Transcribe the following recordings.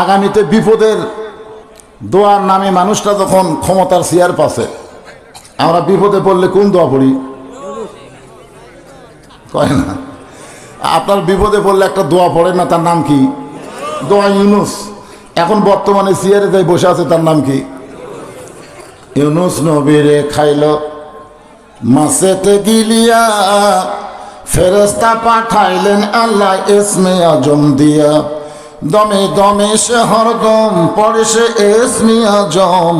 আগামীতে বিপদের দোয়ার নামে মানুষটা যখন ক্ষমতার চেয়ার পাশে আমরা বিপদে পড়লে কোন দোয়া পড়ি? কয় না? আপনার বিপদে পড়লে একটা দোয়া পড়ে না, তার নাম কি? দোয়া ইউনুস। এখন বর্তমানে চেয়ারে যাই বসে আছে, তার নাম কি? ইউনুস নবীরে খাইল মাসেতে গিলিয়া ফেরেস্তা পাঠাইলেন আল্লাহ এসমে আজম দিয়া। দমে দমে সে হরদম পরে সে এসমি আজম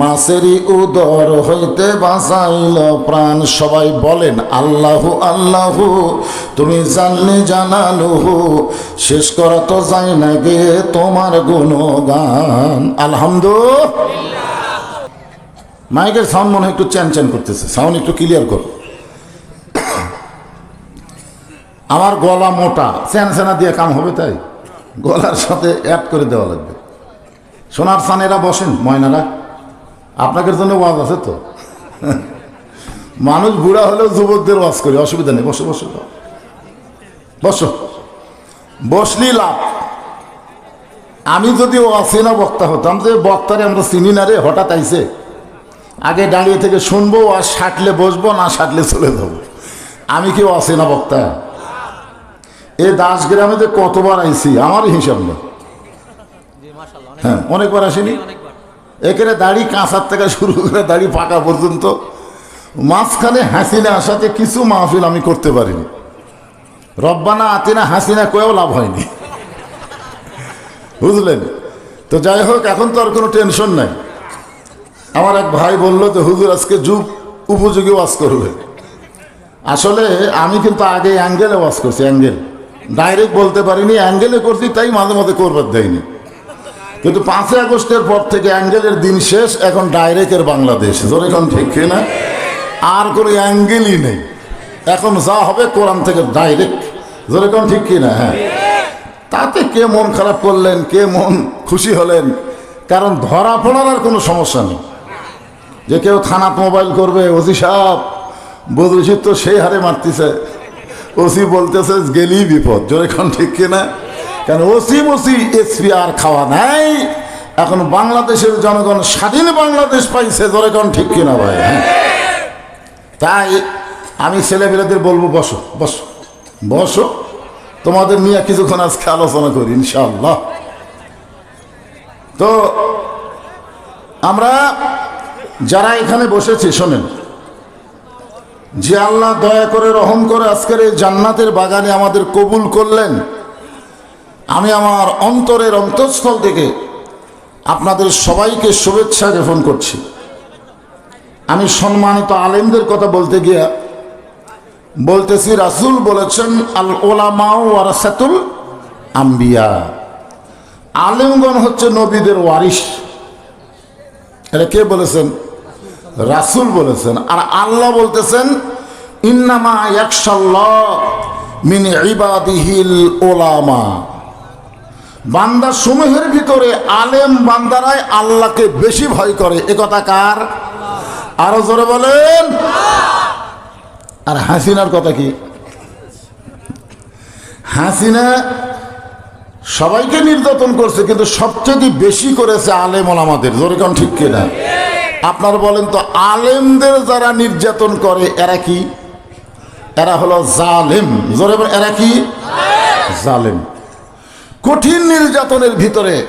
মাসেরই উদর হইতে বাঁচাইল প্রাণ। সবাই বলেন, আল্লাহ আল্লাহ, তুমি জানলে জানালুহু। শেষ করা তো যায় না গে তোমার গুণগান। আলহামদুলিল্লাহ। মাইকের সাউন্ড মনে হয় একটু চ্যান চ্যান করতেছে। সাউন্ড একটু ক্লিয়ার করো। আমার গলা মোটা। চ্যান চ্যানা দিয়ে কাম হবে তাই? গলার সাথে অ্যাড করে দেওয়া লাগবে। সোনার সানেরা বসেন, ময়নারা। আপনাদের জন্য ওয়াজ আছে তো? মানুষ বুড়া হলেও যুবকদের ওয়াজ করি, অসুবিধা নেই, বসো বসো। বসো। বসলি লাভ। আমি যদি অচেনা বক্তা হতাম যে বক্তারে আমরা চিনি না রে, হঠাৎ আইসে আগে দাঁড়িয়ে থেকে শুনব আর সাটলে বসবো, না সাটলে চলে যাব। আমি কি অচেনা বক্তা? এ দাস গ্রামে যে কতবার আইছি আমার হিসাব নেই। হ্যাঁ অনেকবার আসেনি। এখানে দাড়ি কাঁচার থেকে শুরু করে দাড়ি পাকা পর্যন্ত। মাঝখানে হাসিনা আসাতে কিছু মাহফিল আমি করতে পারিনি। রব্বানা আতিনা হাসিনা কয়েও লাভ হয়নি। বুঝলেন? তো যাই হোক এখন তো আর কোনো টেনশন নাই। আমার এক ভাই বলল যে হুজুর আজকে যুগ উপযোগী ওয়াজ করবে। আসলে আমি কিন্তু আগে অ্যাঙ্গেলে ওয়াজ করছি অ্যাঙ্গেল। ডাইরেক্ট বলতে পারিনি, অ্যাঙ্গেলে করছি, তাই মাঝে মাঝে করবার দেয়নি। কিন্তু পাঁচই আগস্টের পর থেকে অ্যাঙ্গেলের দিন শেষ, এখন ডাইরেক্টের বাংলাদেশ। ধর এখন ঠিক না আর কোনো অ্যাঙ্গেলই নেই। এখন যা হবে কোরআন থেকে ডাইরেক্ট। যেরকম ঠিক কিনা? হ্যাঁ। তাতে কে মন খারাপ করলেন, কে মন খুশি হলেন? কারণ ধরা পড়ার আর কোনো সমস্যা নেই। যে কেউ থানাত মোবাইল করবে ওসি সাহেব বদরুশিদ তো সেই হারে মারতেছে। ওসি বলতেছে, গেলেই বিপদ। যেরকম ঠিক কিনা? কারণ ওসি ওসি এসপি আর খাওয়া নাই। এখন বাংলাদেশের জনগণ স্বাধীন বাংলাদেশ পাইছে যেরকম ঠিক কিনা ভাই? তাই আমি ছেলেমেয়েদের বলব, বসো বসো বসো। তোমাদের নিয়ে কিছুক্ষণ আজকে আলোচনা করি ইনশাল্লাহ তো আমরা যারা এখানে বসেছি, শোনেন যে আল্লাহ দয়া করে রহম করে আজকের এই জান্নাতের বাগানে আমাদের কবুল করলেন, আমি আমার অন্তরের অন্তঃস্থল থেকে আপনাদের সবাইকে শুভেচ্ছা জ্ঞাপন করছি। আমি সম্মানিত আলেমদের কথা বলতে গিয়া বলতেছি, রাসুল বলেছেন, আল ওলামাও ওয়ারাসাতুল আম্বিয়া। আলেমগণ হচ্ছে নবীদের ওয়ারিস এটা কে বলেছেন? রাসুল বলেছেন, আর আল্লাহ বলতেছেন, ইন্নামা একশাল্লাহ মিন ইবাদিহিল ওলামা বান্দা সমূহের ভিতরে আলেম বান্দারাই আল্লাহকে বেশি ভয় করে। একথা কার? আরও জোরে বলেন। আর হাসিনার কথা কি? হাসিনা সবাইকে নির্যাতন করছে, কিন্তু সবচেয়ে বেশি করেছে আলেম আমাদের যেরকম ঠিক কিনা? আপনার বলেন তো, আলেমদের যারা নির্যাতন করে, এরা কি? এরা হলো জালেম। জোরে এরা কি? জালেম। কঠিন নির্যাতনের ভিতরে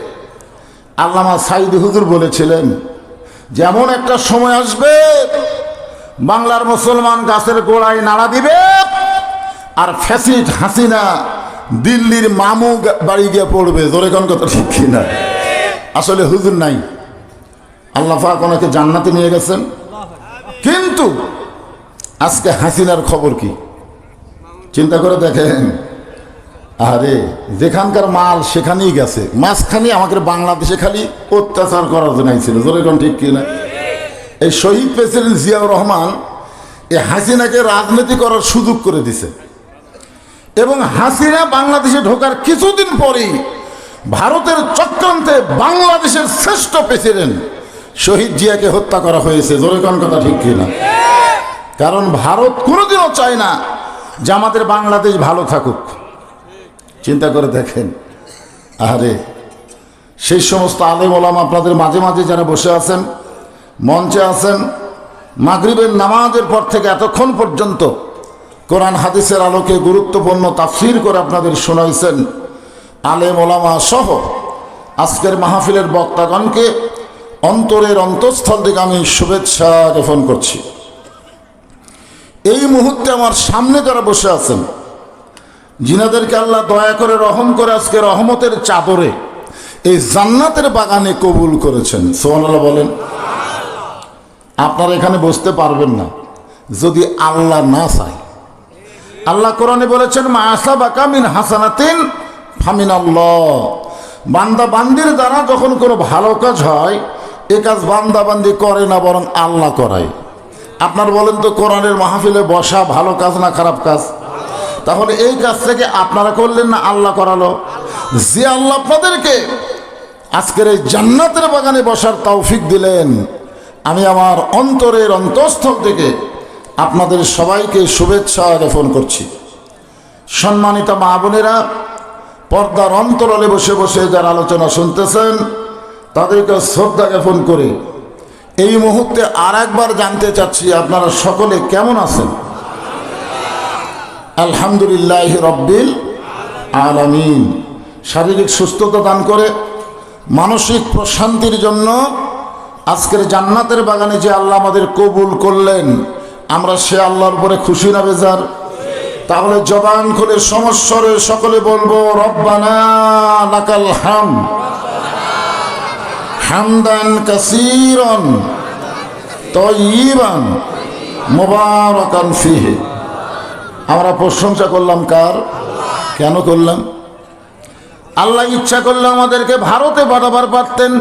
আল্লামা সাইদ হুজুর বলেছিলেন, যেমন একটা সময় আসবে, বাংলার মুসলমান গাছের গোড়ায় নাড়া দিবে, আর ফ্যাসিড হাসিনা দিল্লির মামু বাড়ি গিয়ে পড়বে। জোরে কোন কথা ঠিক কিনা? আসলে হুজুর নাই। আল্লাহ ওনাকে জান্নাতে নিয়ে গেছেন। কিন্তু আজকে হাসিনার খবর কি? চিন্তা করে দেখেন। আরে, যেখানকার মাল সেখানেই গেছে। মাঝখানে আমাকে বাংলাদেশে খালি অত্যাচার করার জন্য ছিল যেরকম ঠিক কিনা? এই শহীদ প্রেসিডেন্ট জিয়াউর রহমান এই হাসিনাকে রাজনীতি করার সুযোগ করে দিছে। এবং হাসিনা বাংলাদেশে ঢোকার কিছুদিন পরেই ভারতের চক্রান্তে বাংলাদেশের শ্রেষ্ঠ প্রেসিডেন্ট শহীদ জিয়াকে হত্যা করা হয়েছে। জোরেকন কথা ঠিক কিনা? কারণ ভারত কোনোদিনও চায় না যে আমাদের বাংলাদেশ ভালো থাকুক। চিন্তা করে দেখেন। আরে, সেই সমস্ত আলেম ওলাম আপনাদের মাঝে মাঝে যারা বসে আছেন, মঞ্চে আছেন, মাগরিবের নামাজের পর থেকে এতক্ষণ পর্যন্ত কোরআন হাদিসের আলোকে গুরুত্বপূর্ণ তাফসির করে আপনাদের শোনাইছেন আলেম ওলামা সহ আজকের মাহফিলের বক্তাগণকে অন্তরের অন্তঃস্থল থেকে আমি শুভেচ্ছা জ্ঞাপন করছি। এই মুহূর্তে আমার সামনে যারা বসে আছেন জিনাদেরকে আল্লাহ দয়া করে রহম করে আজকে রহমতের চাদরে এই জান্নাতের বাগানে কবুল করেছেন। সোহান সোহানাল্লাহ বলেন, আপনারা এখানে বসতে পারবেন না, যদি আল্লাহ না চায়। আল্লাহ কোরআনে বলেছেন, মা আসা বাকা মিন হাসানাতিন ফামিন আল্লাহ বান্দা বান্দির দ্বারা যখন কোনো ভালো কাজ হয় এ কাজ বান্দাবান্দি করে না বরং আল্লাহ করায়। আপনার বলেন তো কোরআনের মাহফিলে বসা ভালো কাজ না খারাপ কাজ? তাহলে এই কাজ থেকে আপনারা করলেন না আল্লাহ করালো? যে আল্লাহ আপনাদেরকে আজকের এই জান্নাতের বাগানে বসার তৌফিক দিলেন, আমি আমার অন্তরের অন্তঃস্থল থেকে আপনাদের সবাইকে শুভেচ্ছা জ্ঞাপন করছি। সম্মানিত মা বোনেরা, পর্দার অন্তরালে বসে বসে যারা আলোচনা শুনতেছেন তাদেরকে শ্রদ্ধা জ্ঞাপন করে এই মুহূর্তে আর একবার জানতে চাচ্ছি আপনারা সকলে কেমন আছেন? আলহামদুলিল্লাহ রব্বিল আলামিন। শারীরিক সুস্থতা দান করে, মানসিক প্রশান্তির জন্য আজকের জান্নাতের বাগানে যে আল্লাহ আমাদের কবুল করলেন, আমরা সে আল্লাহর উপরে খুশি না বেজার? তাহলে জবান খুলে সমস্যরে সকলে বলব, রব্বানা লাকাল হাম হামদান কাসীরন তয়িবান মুবারাকান ফিহি। আমরা প্রশংসা করলাম কার? কেন করলাম? আল্লাহ ইচ্ছা করলে আমাদেরকে ভারতে পাঠাবার পারতেন।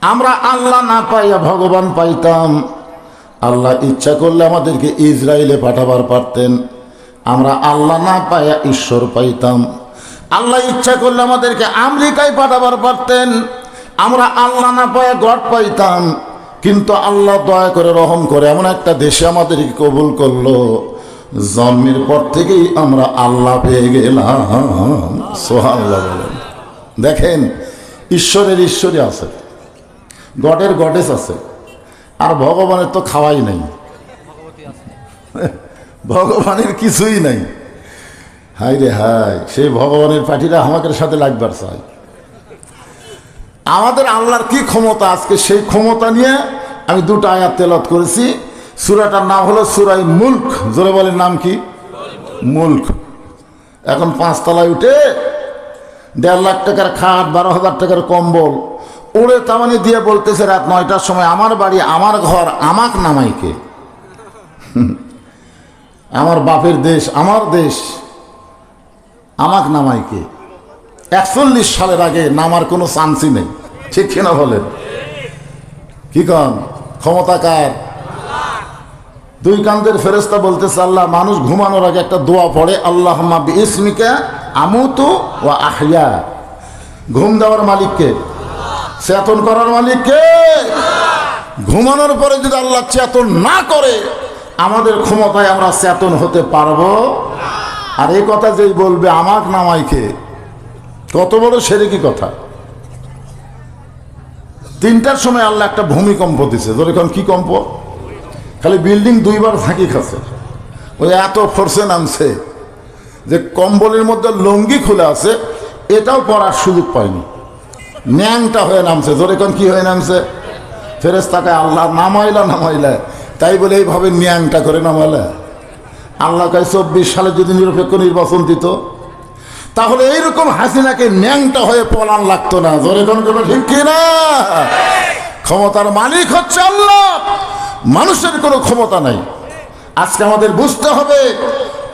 আমরা আল্লাহ না পাইয়া ভগবান পাইতাম। আল্লাহ ইচ্ছা করলে আমাদেরকে ইসরায়েলে পাঠাবার পারতেন। আমরা আল্লাহ না পাইয়া ঈশ্বর পাইতাম। আল্লাহ ইচ্ছা করলে আমাদেরকে আমেরিকায় পাঠাবার পারতেন। আমরা আল্লাহ না পাইয়া গড পাইতাম, কিন্তু আল্লাহ দয়া করে রহম করে এমন একটা দেশে আমাদেরকে কবুল করল। জন্মের পর থেকেই আমরা আল্লাহ পেয়ে গেলাম। সোহাল্লাহ বলেন। দেখেন, ঈশ্বরের ঈশ্বরই আছে। গডের গডেস আছে। আর ভগবানের তো খাওয়াই নাই। ভগবানের কিছুই নাই। হাই রে হাই সেই ভগবানের পাঠিরা আমাকে সাথে লাগবার চাই। আমাদের আল্লাহর কি ক্ষমতা আজকে? সেই ক্ষমতা নিয়ে আমি দুটো আয়াত তেলত করেছি। সুরাটার নাম হলো সুরাই মুল্ক। জোরে বলেন নাম কি? মুল্ক। এখন পাঁচতলায় উঠে দেড় লাখ টাকার খাট, বারো হাজার টাকার কম্বল উড়ে তামানি দিয়ে বলতেছে, রাত নয়টার সময় আমার বাড়ি, আমার ঘর, আমাক নামাইকে। আমার বাপের দেশ, আমার দেশ, আমাক নামাইকে। একচল্লিশ সালের আগে নামার কোনো চান্সই নেই। ঠিক কিনা বলেন? কি কন? ক্ষমতা কার? দুই কান্তের ফেরেস্তা বলতেছে, আল্লাহ, মানুষ ঘুমানোর আগে একটা দোয়া পড়ে আল্লাহ ইসমিকা আমুতু ও আহিয়া ঘুম দেওয়ার মালিককে চেতন করার মালিককে ঘুমানোর পরে যদি আল্লাহ চেতন না করে, আমাদের ক্ষমতায় আমরা চেতন হতে পারব? আর এই কথা যেই বলবে, আমাক নামাইকে। কত বড় সেরে কি কথা। তিনটার সময় আল্লাহ একটা ভূমিকম্প দিছে। ধরে এখন কি কম্প? খালি বিল্ডিং দুইবার ঝাঁকি খাচ্ছে। ওই এত ফোর্সে নামছে যে কম্বলের মধ্যে লঙ্গি খুলে আছে, এটাও পড়ার সুযোগ পায়নি। ন্যাংটা হয়ে নামছে। ধরে এখন কি হয়ে নামছে? ফেরেস তাকে আল্লাহ নামাইলা নামাইলা। তাই বলে এইভাবে ন্যাংটা করে নামাইলা। আল্লাহ কাছে চব্বিশ সালে যদি নিরপেক্ষ নির্বাচন দিত তাহলে এইরকম হাসিনাকে ন্যাংটা হয়ে পলান লাগতো না। ধরে কোন কোনো ঠিক কিনা? ক্ষমতার মালিক হচ্ছে আল্লাহ। মানুষের কোনো ক্ষমতা নাই। আজকে আমাদের বুঝতে হবে,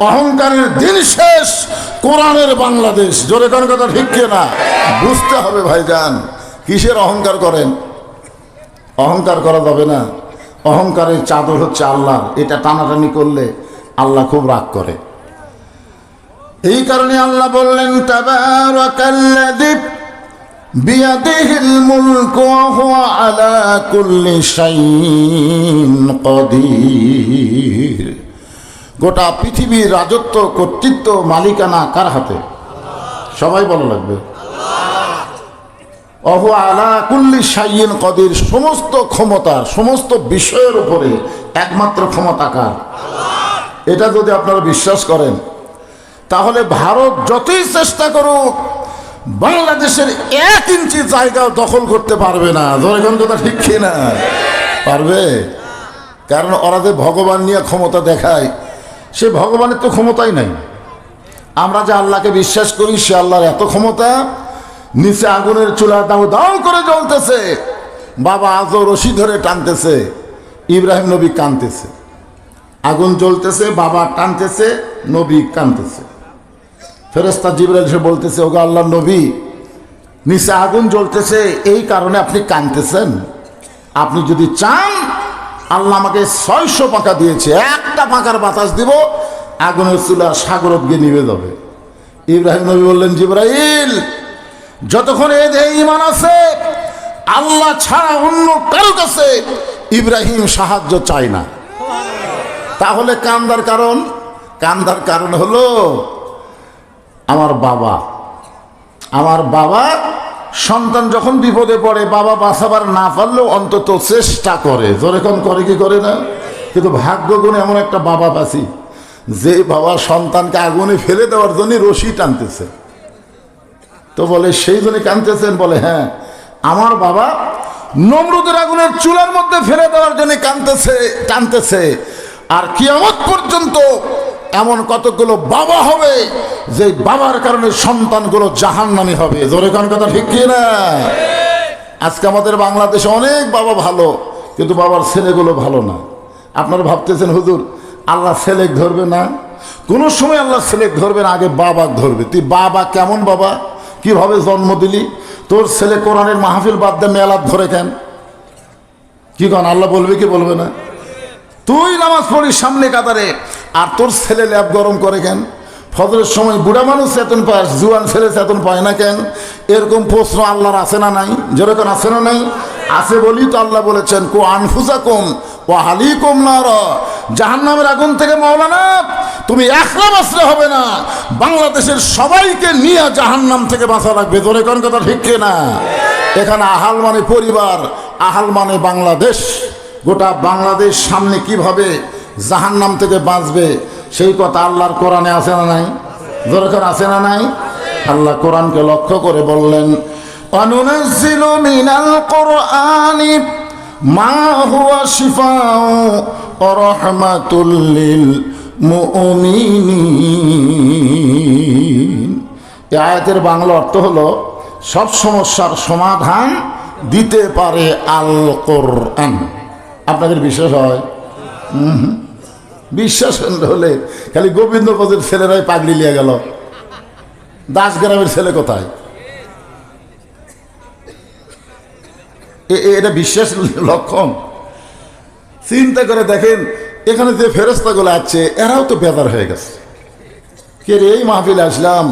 অহংকারের দিন শেষ, কোরআনের বাংলাদেশ। জোরে কোন কথা ঠিক না বুঝতে হবে ভাই ভাইজান, কিসের অহংকার করেন? অহংকার করা যাবে না। অহংকারের চাদর হচ্ছে আল্লাহ এটা টানাটানি করলে আল্লাহ খুব রাগ করে। এই কারণে আল্লাহ বললেন গোটা পৃথিবীর রাজত্ব, কর্তৃত্ব, মালিকানা কার হাতে? সবাই বলা লাগবে। অহ আলা কুল্লি কদির, সমস্ত ক্ষমতার, সমস্ত বিষয়ের উপরে একমাত্র ক্ষমতাকার এটা যদি আপনারা বিশ্বাস করেন তাহলে ভারত যতই চেষ্টা করুক, বাংলাদেশের এক ইঞ্চি জায়গাও দখল করতে পারবে না। কথা ঠিক না? পারবে? কারণ ওরা যে ভগবান নিয়ে ক্ষমতা দেখায়, সে ভগবানের তো ক্ষমতাই নাই। আমরা যে আল্লাহকে বিশ্বাস করি, সে আল্লাহর এত ক্ষমতা, নিচে আগুনের চুলা দাও দাও করে জ্বলতেছে। বাবা আজও রশি ধরে টানতেছে, ইব্রাহিম নবী কানতেছে আগুন জ্বলতেছে, বাবা টানতেছে, নবী কানতেছে ফেরেস্তা জিবরাইল এসে বলতেছে, ওগো আল্লাহ নবী, নিচে আগুন জ্বলতেছে, এই কারণে আপনি কানতেছেন আপনি যদি চান, আল্লাহ আমাকে ছয়শো পাকা দিয়েছে, একটা পাকার বাতাস দিব, আগুনের চুলা সাগরত গিয়ে নিভে যাবে। ইব্রাহিম নবী বললেন, জিব্রাইল, যতক্ষণ এ দেহে ইমান আছে, আল্লাহ ছাড়া অন্য কারও কাছে ইব্রাহিম সাহায্য চায় না। তাহলে কান্দার কারণ কান্দার কারণ হলো আমার বাবা। আমার বাবা সন্তান যখন বিপদে পড়ে, বাবা বাঁচাবার না পারলেও অন্তত চেষ্টা করে। যখন করে কি করে না? কিন্তু ভাগ্য গুণে এমন একটা বাবা পাচ্ছি যে বাবা সন্তানকে আগুনে ফেলে দেওয়ার জন্য রশি টানতেছে। তো বলে, সেই জন্য কানতেছেন বলে হ্যাঁ। আমার বাবা নমরুদের আগুনের চুলার মধ্যে ফেলে দেওয়ার জন্য কানতেছে টানতেছে। আর কিয়ামত পর্যন্ত এমন কতগুলো বাবা হবে যে বাবার কারণে সন্তানগুলো জাহান্নামি হবে। জোরে কোন কথা ঠিক কি না আজকে আমাদের বাংলাদেশে অনেক বাবা ভালো, কিন্তু বাবার ছেলেগুলো ভালো না। আপনারা ভাবতেছেন, হুজুর, আল্লাহ ছেলেক ধরবে না? কোনো সময় আল্লাহ ছেলেক ধরবে না, আগে বাবা ধরবে। তুই বাবা কেমন বাবা? কীভাবে জন্ম দিলি? তোর ছেলে কোরআনের মাহফিল বাদ দিয়ে মেলাদ ধরে কেন? কি কন, আল্লাহ বলবে কি বলবে না? তুই নামাজ পড়িস সামনে কাতারে আর তোর ছেলে ল্যাব গরম করে কেন? ফজরের সময় বুড়া মানুষ চেতন পায় জুয়ান ছেলে চেতন পায় না কেন? এরকম প্রশ্ন আল্লাহর আছে না নাই? যেরকম আছে না নাই? আছে বলি তো আল্লাহ বলেছেন, কো আনফুসা কম ও হালি কম না জাহান নামের আগুন থেকে মাওলানা, তুমি একলা বাঁচলে হবে না। বাংলাদেশের সবাইকে নিয়ে জাহান নাম থেকে বাঁচা লাগবে। তোর কোন কথা ঠিক না এখানে আহাল মানে পরিবার, আহাল মানে বাংলাদেশ। গোটা বাংলাদেশ সামনে কীভাবে জাহান্নাম থেকে বাঁচবে। সেই কথা আল্লাহর কোরআনে আছে না নাই? দরকার আছে না নাই? আল্লাহ কোরআনকে লক্ষ্য করে বললেন, অনুনাজ্জিলু মিনাল কোরআনি, মা হুয়া শিফাউ রাহমাতুল মুমিনিন। এই আয়াতের বাংলা অর্থ হলো, সব সমস্যার সমাধান দিতে পারে আল কোরআন আপনাদের বিশ্বাস হয়? হুম। বিশ্বাস হলে খালি গোবিন্দগঞ্জের ছেলেরাই পাগড়ি লিয়ে গেল। দাস গ্রামের ছেলে কোথায়? এটা বিশ্বাস লক্ষণ। চিন্তা করে দেখেন, এখানে যে ফেরস্তাগুলো আছে, এরাও তো বেদার হয়ে গেছে। কে রে, এই মাহফিলে আসলাম,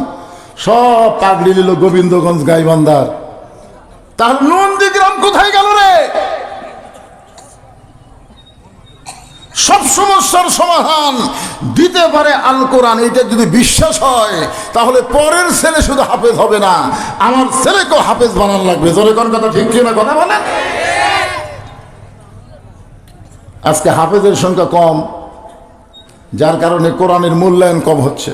সব পাগড়ি নিল গোবিন্দগঞ্জ গাইবান্ধার। তাহলে নন্দীগ্রাম কোথায় গেল রে? সব সমস্যার সমাধান দিতে পারে আল কোরআন এটা যদি বিশ্বাস হয়, তাহলে পরের ছেলে শুধু হাফেজ হবে না, আমার ছেলেকেও হাফেজ বানান লাগবে। জোরে কোন কথা ঠিক কি না কথা বলেন? আজকে হাফেজের সংখ্যা কম, যার কারণে কোরআনের মূল্যায়ন কম হচ্ছে।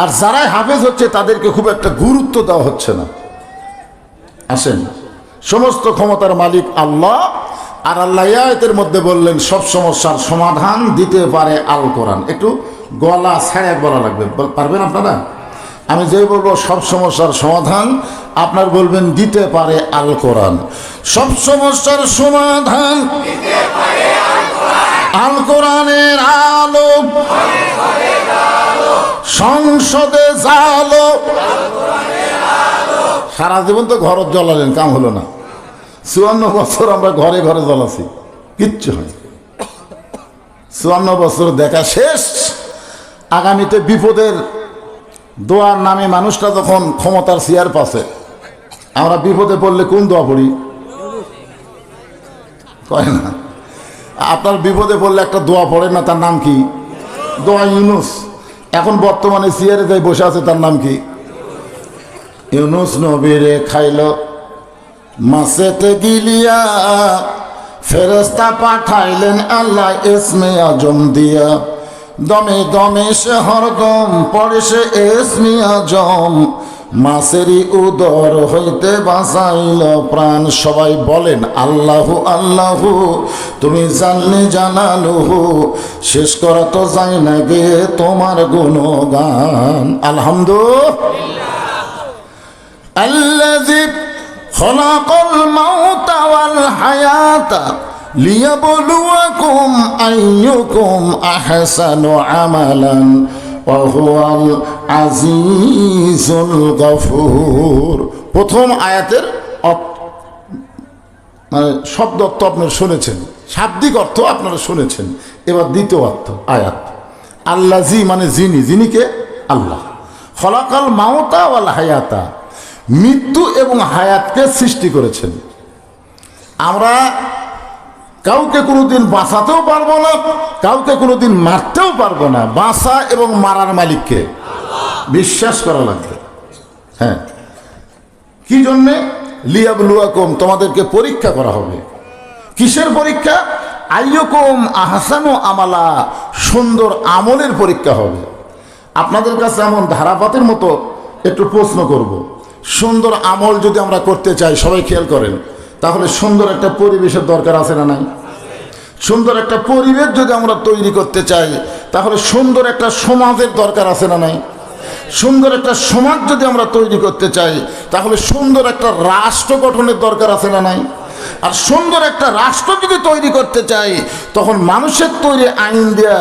আর যারাই হাফেজ হচ্ছে, তাদেরকে খুব একটা গুরুত্ব দেওয়া হচ্ছে না। আসেন, সমস্ত ক্ষমতার মালিক আল্লাহ আর আল্লাহ আয়াতের মধ্যে বললেন, সব সমস্যার সমাধান দিতে পারে আল কোরআন। একটু গলা ছাড়া বলা লাগবে। পারবেন আপনারা? আমি যে বলব, সব সমস্যার সমাধান আপনার বলবেন, দিতে পারে আল কোরআন। সব সমস্যার সমাধান আল কোরআনের আলো। সংসদে জালো। সারা জীবন তো ঘর জ্বলালেন, কাম হলো না। চুয়ান্ন বছর আমরা ঘরে ঘরে জ্বলাছি কিচ্ছু হয় চুয়ান্ন বছর দেখা শেষ। আগামীতে বিপদের দোয়ার নামে মানুষটা যখন ক্ষমতার চেয়ার পাশে, আমরা বিপদে পড়লে কোন দোয়া পড়ি? কয় না। আপনার বিপদে পড়লে একটা দোয়া পড়ে না, তার নাম কি? দোয়া ইউনুস। এখন বর্তমানে চেয়ারে যাই বসে আছে, তার নাম কি? ইউনুস নবীরে খাইল। মাসেতে গিলিয়া ফেরেস্তা পাঠাইলেন আল্লাহ এসমে আজম দিয়া। দমে দমে সে হরদম পরে সে এসমি আজম। মাসেরই উদর হইতে বাঁচাইল প্রাণ। সবাই বলেন, আল্লাহু আল্লাহু, তুমি জানলে জানালুহু। শেষ করা তো যায় না গে তোমার গুণগান। আলহামদুলিল্লাহ। খলাকল মাওতাওয়াল হায়াতা লিয়াবলুয়াকুম আইয়ুকুম আহসানু আমালান, ওয়া হুয়াল আজিজুল গফুর। প্রথম আয়াতের মানে শব্দ অর্থ আপনারা শুনেছেন, শাব্দিক অর্থ আপনারা শুনেছেন। এবার দ্বিতীয় অর্থ, আয়াত। আল্লাহ জি মানে যিনি যিনিকে আল্লাহ। খলাকাল মাওতা ওয়াল হায়াতা। মৃত্যু এবং হায়াতকে সৃষ্টি করেছেন। আমরা কাউকে কোনোদিন বাঁচাতেও পারব না, কাউকে কোনোদিন মারতেও পারব না। বাঁচা এবং মারার মালিককে বিশ্বাস করা লাগবে। হ্যাঁ। কি জন্যে? লিয়াবলুয়াকুম, তোমাদেরকে পরীক্ষা করা হবে। কিসের পরীক্ষা? আইয়কুম আহসানু আমালা, সুন্দর আমলের পরীক্ষা হবে। আপনাদের কাছে এমন ধারাপাতের মতো একটু প্রশ্ন করব। সুন্দর আমল যদি আমরা করতে চাই, সবাই খেয়াল করেন, তাহলে সুন্দর একটা পরিবেশের দরকার আছে না নাই? সুন্দর একটা পরিবেশ যদি আমরা তৈরি করতে চাই, তাহলে সুন্দর একটা সমাজের দরকার আছে না নাই? সুন্দর একটা সমাজ যদি আমরা তৈরি করতে চাই, তাহলে সুন্দর একটা রাষ্ট্র গঠনের দরকার আছে না নাই? আর সুন্দর একটা রাষ্ট্র যদি তৈরি করতে চাই, তখন মানুষের তৈরি আইন দেয়া,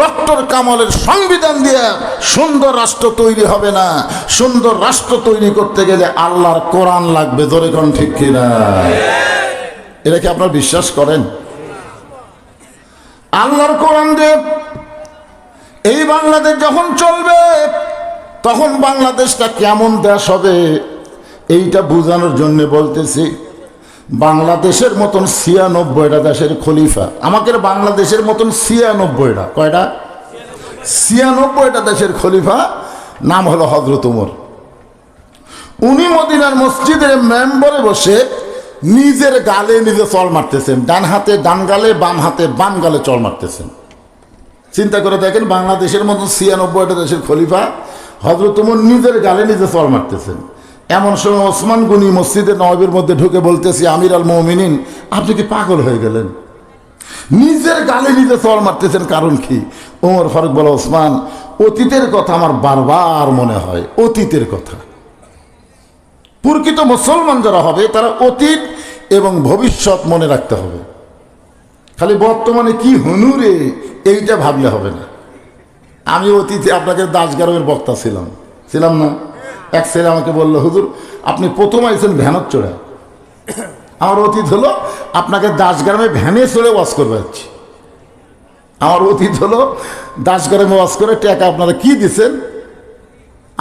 ডক্টর কামালের সংবিধান দেয়া সুন্দর রাষ্ট্র তৈরি হবে না। সুন্দর রাষ্ট্র তৈরি করতে গেলে আল্লাহর কোরআন লাগবে ধরে কোন ঠিক কিনা? এটা কি আপনার বিশ্বাস করেন? আল্লাহর কোরআন দেব এই বাংলাদেশ যখন চলবে, তখন বাংলাদেশটা কেমন দেশ হবে, এইটা বোঝানোর জন্য বলতেছি। বাংলাদেশের মতন ছিয়ানব্বইটা দেশের খলিফা। আমাকে বাংলাদেশের মতন ছিয়ানব্বইটা। কয়টা? ছিয়ানব্বইটা দেশের খলিফা নাম হলো হজরত উমর উনি মদিনার মসজিদের মেম্বরে বসে নিজের গালে নিজে চল মারতেছেন। ডান হাতে ডান গালে, বাম হাতে বাম গালে চল মারতেছেন। চিন্তা করে দেখেন বাংলাদেশের মতো ছিয়ানব্বইটা দেশের খলিফা হজরত উমর নিজের গালে নিজে চল মারতেছেন। এমন সময় ওসমান গুনি মসজিদে নবের মধ্যে ঢুকে বলতেছি, আমির আল মমিনিন, আপনি কি পাগল হয়ে গেলেন? নিজের গালে নিজে চল মারতেছেন কারণ কি? ওমর ফারুক বলে, ওসমান, অতীতের কথা আমার বারবার মনে হয়, অতীতের কথা। প্রকৃত মুসলমান যারা হবে, তারা অতীত এবং ভবিষ্যৎ মনে রাখতে হবে। খালি বর্তমানে কি হনুরে এইটা ভাবলে হবে না। আমি অতীতে আপনাকে দাসগারমের বক্তা ছিলাম। ছিলাম না। এক ছেলে আমাকে বলল, হুজুর, আপনি প্রথম আইছেন ভ্যানত চড়ে। আমার অতীত হলো আপনাকে দাসগ্রামে ভ্যানে চড়ে ওয়াশ করবে যাচ্ছি। আমার অতীত হলো দাসগ্রামে ওয়াশ করে টাকা আপনারা কি দিছেন?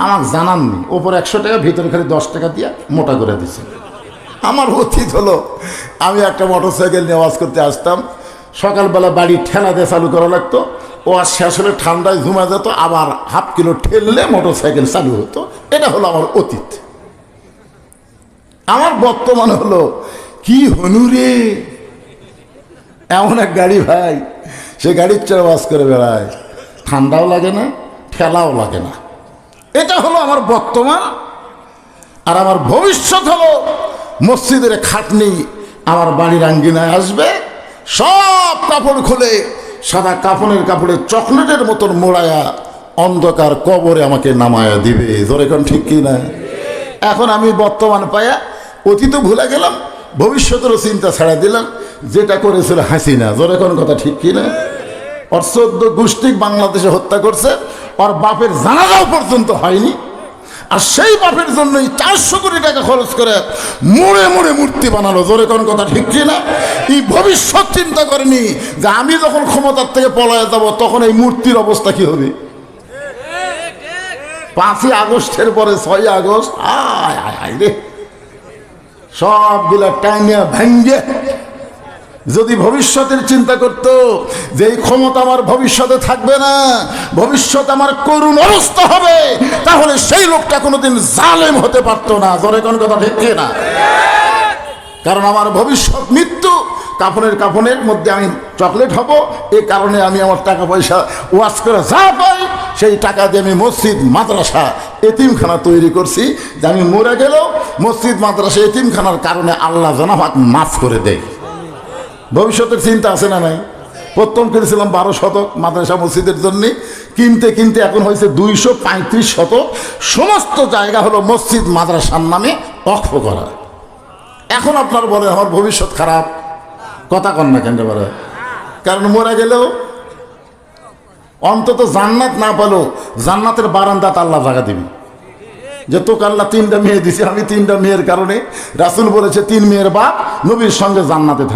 আমাকে জানাননি ওপর একশো টাকা, ভিতরে খালি দশ টাকা দিয়ে মোটা করে দিছেন। আমার অতীত হলো, আমি একটা মোটর সাইকেল নিয়ে ওয়াশ করতে আসতাম। সকালবেলা বাড়ি ঠেলা দিয়ে চালু করা লাগতো। ও আর শেষ হলে ঠান্ডায় ঘুমা যেত, আবার হাফ কিলো ঠেললে মোটর সাইকেল চালু হতো। এটা হলো আমার অতীত। আমার বর্তমান হলো, কি হনুরে এমন এক গাড়ি ভাই, সে গাড়ির চড়ে বাস করে বেড়ায়। ঠান্ডাও লাগে না, ঠেলাও লাগে না। এটা হলো আমার বর্তমান। আর আমার ভবিষ্যৎ হলো, মসজিদের খাটনি আমার বাড়ির আঙ্গিনায় আসবে, সব কাপড় খুলে সাদা কাপড়ের কাপড়ে চকলেটের মতন মোড়ায়া অন্ধকার কবরে আমাকে নামায়া দিবে। ধরে কোন ঠিক কি না? এখন আমি বর্তমান পায়া অতীত ভুলে গেলাম ভবিষ্যতেরও চিন্তা ছাড়া দিলাম, যেটা করেছিল হাসিনা। জোরে কোন কথা ঠিক কি না? ওর চোদ্দ গোষ্ঠী বাংলাদেশে হত্যা করছে, ওর বাপের জানাজাও পর্যন্ত হয়নি। আর সেই বাপের জন্যই চারশো কোটি টাকা খরচ করে মুড়ে মুড়ে মূর্তি বানালো। জোরে কোন কথা ঠিক না এই ভবিষ্যৎ চিন্তা করেনি যে আমি যখন ক্ষমতার থেকে পলায় যাব, তখন এই মূর্তির অবস্থা কি হবে? পাঁচই আগস্টের পরে ছয় আগস্ট, আয় আয় আয় রে। সবগুলা টাইনিয়া ভেঙ্গে যদি ভবিষ্যতের চিন্তা করত যে এই ক্ষমতা আমার ভবিষ্যতে থাকবে না, ভবিষ্যৎ আমার করুণ অবস্থা হবে, তাহলে সেই লোকটা কোনোদিন জালেম হতে পারতো না। জোরে কোন কথা ঠিক কি না? কারণ আমার ভবিষ্যৎ মৃত্যু কাপড়ের কাপড়ের মধ্যে আমি চকলেট হব এই কারণে আমি আমার টাকা পয়সা ওয়াশ করে যা পাই, সেই টাকা দিয়ে আমি মসজিদ, মাদ্রাসা, এতিমখানা তৈরি করছি। যে আমি মরে গেলেও মসজিদ, মাদ্রাসা, এতিমখানার কারণে আল্লাহ আমাকে মাফ করে দেয়। ভবিষ্যতের চিন্তা আছে না নাই? প্রথম কিনেছিলাম বারো শতক মাদ্রাসা মসজিদের জন্য। কিনতে কিনতে এখন হয়েছে দুইশো পঁয়ত্রিশ শতক। সমস্ত জায়গা হলো মসজিদ মাদ্রাসার নামে অক্ষ করা। এখন আপনার বলে আমার ভবিষ্যৎ খারাপ। কথা কন না কেন বলে? কারণ মরে গেলেও অন্তত জান্নাত না পেলেও জান্নাতের বারান্দাত আল্লাহ জায়গা দিবি। যে তোকে আল্লাহ তিনটা মেয়ে দিছে, আমি তিনটা মেয়ের কারণে রাসুল বলেছে, তিন মেয়ের বাপ নবীর সঙ্গে জান্নাতে থাকে।